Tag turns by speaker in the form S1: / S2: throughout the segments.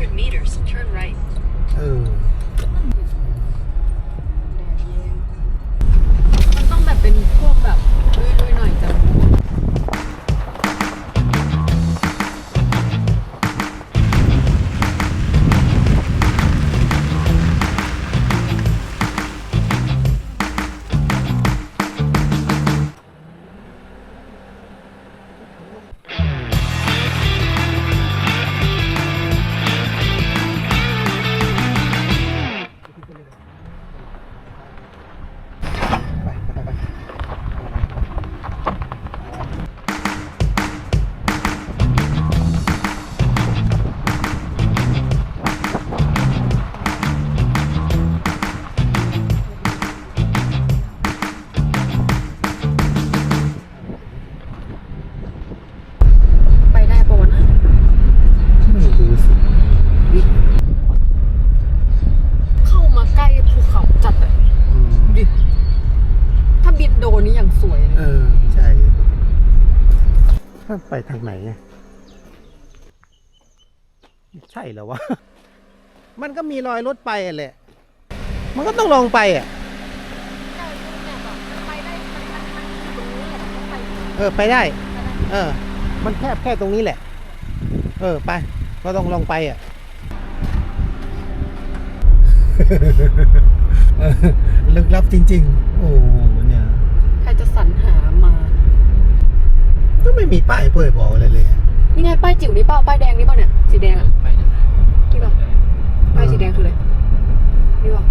S1: 100 meters, turn right.
S2: Oh. ถ้า
S3: ไปทางไหนใช่เหรอวะ มันก็มีรอยรถไปอะแหละ มันก็ต้องลองไปอะ เออไปได้ เออ มันแคบแค่ตรงนี้แหละ เออไปก็ต้องลองไปอะลึกลับจริง ๆ โอ้โหเนี่ย
S2: ใครจะสรรหามา
S3: ก็ไม่มีป้ายเปิดบอกอะไรเลยอะ
S2: นี่ไงป้ายจิ๋วนี่เปล่าป้ายแดงนี่เปล่าเนี่ยสีแดงอะนี่เปล่าป้ายสีแดงคืออะไรนี่เปล่า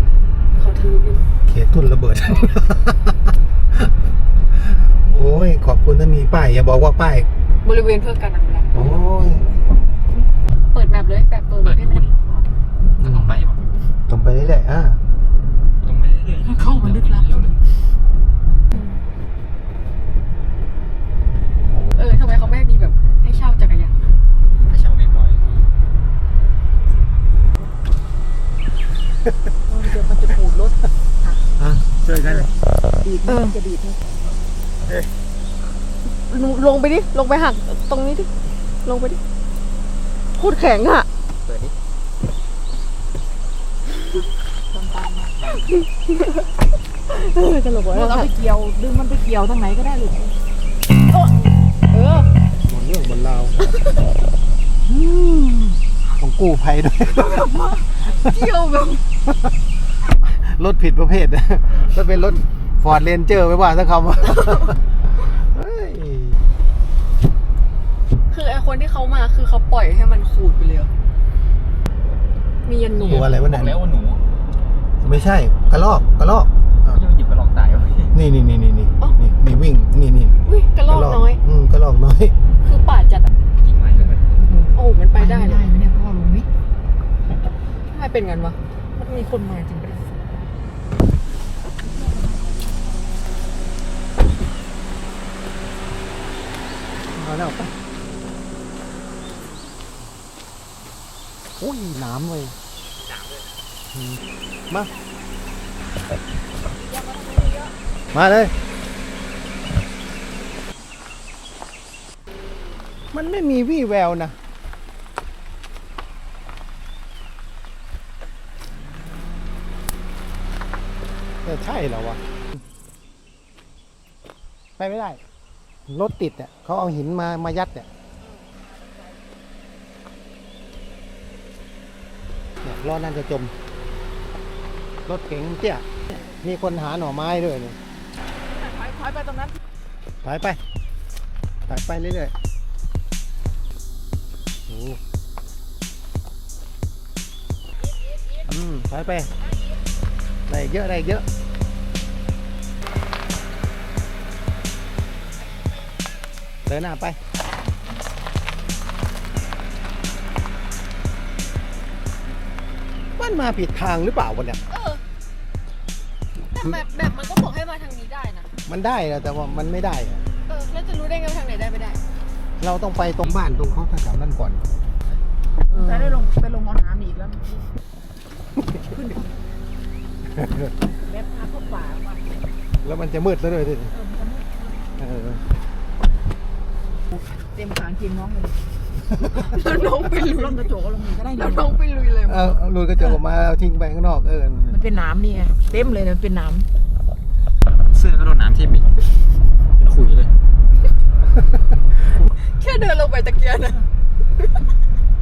S2: เขาทะลุนี่
S3: เขตทุนระเบิด โอ้ยขอบคุณนะมีป้ายอย่าบอกว่าป้าย
S2: บริเวณเพื่อการอนุรักษ์
S3: โอ้ย
S2: เปิดแบบเลยแบบเปิด
S4: เปิด
S2: ให้
S4: ดู
S2: มัน
S4: ดิจะต้องไปป่ะ
S3: ตรงไปเรื่อยๆอะ
S4: ต้องไปเรื่อยๆ
S2: เข้ามาลึกลับ
S4: เร็วเลย
S2: เออทำไมเขาไม่มีแบบให้เช่าจักรยาน
S4: ถ้าเช่าเรียบร้อย
S2: เดี๋ยวมันจะปูดรถ
S3: อะช่วยกัน
S2: เออ จะดีดลงไปดิ ลงไปหักตรงนี้ดิ ลงไปดิโคตรแข็งอะ
S4: เปิดดิ
S2: เออตลกว่ะ
S5: เอาไปเกี่ยวดึงมันไปเกี่ยวทางไหนก็ได้ลูก
S2: เออ
S3: หมดเรื่องหมดราวของกู้ภัยด้วย
S2: เกี่ยวแบบ
S3: รถผิดประเภทนะถ้าเป็นรถ ฟอร์ดเรนเจอร์ไม่ว่าสักคำว่าเฮ้ย
S2: คือไอคนที่เขามาคือเขาปล่อยให้มันขูดไปเลยอะมียันหนู
S3: ตัวอะไรวะ
S4: บ
S3: เนี่
S4: อกแล้ว
S3: ย
S4: ว่าหนู
S3: ไม่ใช่กระลอกกระลอกอะ
S4: ไม่ใช่ว่าหยิบกระลองตายวะ
S3: นี่นี่นี่นี่นี่นี่นี่วิ่งนี่นี่
S2: อุ้ยกระรอกน้อย
S3: อืมกระลอกน้อย
S2: คือป่าจัดอะ
S4: กิ่งไม้เลยมัน
S2: โอ้ มันไปได้เล
S5: ได้
S2: ย
S5: ไหมเนี่ยพ่อลุงนี่
S2: ทำไมเป็นกันวะ มันมีคนมาจริงปะ เนี่ย
S3: มาแล้วไปโอ้ยน้ำเลยอืมมา มาเลย มันไม่มีวี่แววนะแต่ใช่เหรอวะ ไปไม่ได้ รถติดเนี่ยเขาเอาหินมามายัดเนี่ยเนี่ยล้อนั่นจะจม รถเก๋งเตี้ยมีคนหาหน่อไม้ด้วยเนี่ย
S5: ถอยถอยไปตรงนั้น
S3: ถอยไปถอยไปเรื่อยๆโอ้อืมถอยไปได้อีกเยอะได้อีกเยอะ เดินหน้าไปมันมันมาผิดทางหรือเปล่าวะเนี่ย
S2: เออแต่แบบแบบมันก็บอกให้มาทางนี้ได้นะ
S3: มันได้นะแต่ว่ามันไม่ได้อะ
S2: เออ แล้วจะรู้ได้ไงว่าทางไหนได้ไม่ได้
S3: เราต้องไปตรงบ้านตรงเขาแถวๆนั่นก่อน
S5: แต่ได้ลงไปลงเอาน้ำอีกแล้ว ขึ้นแบบพาเข้าป่าว่ะ
S3: แล้วมันจะมืดซะด้วยดิ
S5: เออมันจะมืด
S3: เออ
S5: เต็มขางกินน้องเลย
S2: แล้วน้องไปลุย
S5: ร่มกระจกก็ลงมือก็ได้
S2: แล้วน้องไปลุยเลย
S3: เอาเอาลุยกระจกออกมาเอาทิ้งไปข้างนอกเออ
S5: มันเป็นน้ำนี่ไงเต็มเลยมันเป็นน้
S4: เสื้อก็โดนน้ำที่มิดเป็นขุยเลย
S2: แค่เดินลงไปตะเกียงนะ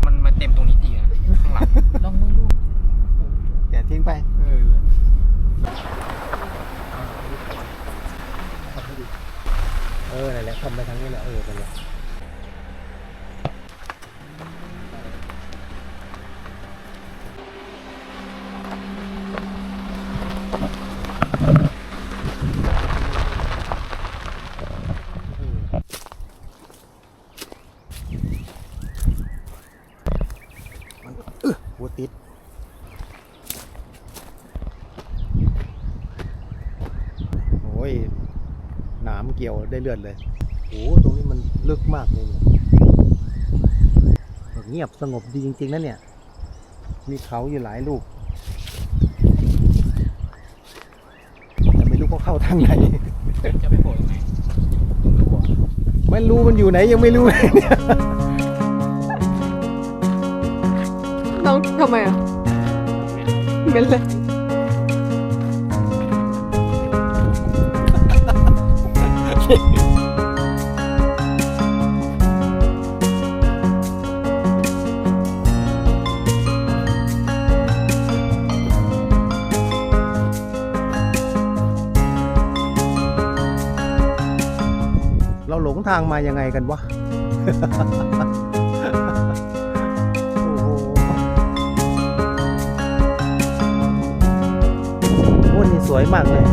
S4: มันมาเต็มตรงนี้ดีนะข้างหลังำ
S5: ลองมือลูก
S3: แกะทิ้งไป
S4: เออ
S3: เออนั่นแหละทำไปทางนี้แหละเออนั่นแหละมันเออหัวติด โอ้ย หนาม เกี่ยวได้เลือดเลยโอ้ตรงนี้มันลึกมากเลยเนี่ยเงียบสงบดีจริงๆนะเนี่ย มีเขาอยู่หลายลูกแต่ไม่รู้เขาเข้าทางไหน
S4: จะไปโผล่ตรงไหน
S3: ไม่รู้มันอยู่ไหนยังไม่รู้เลยเนี่ย
S2: น้องทำไมอะเหม็นเลย
S3: เราหลงทางมายังไงกันวะ โอ้โหนี่สวยมากเลย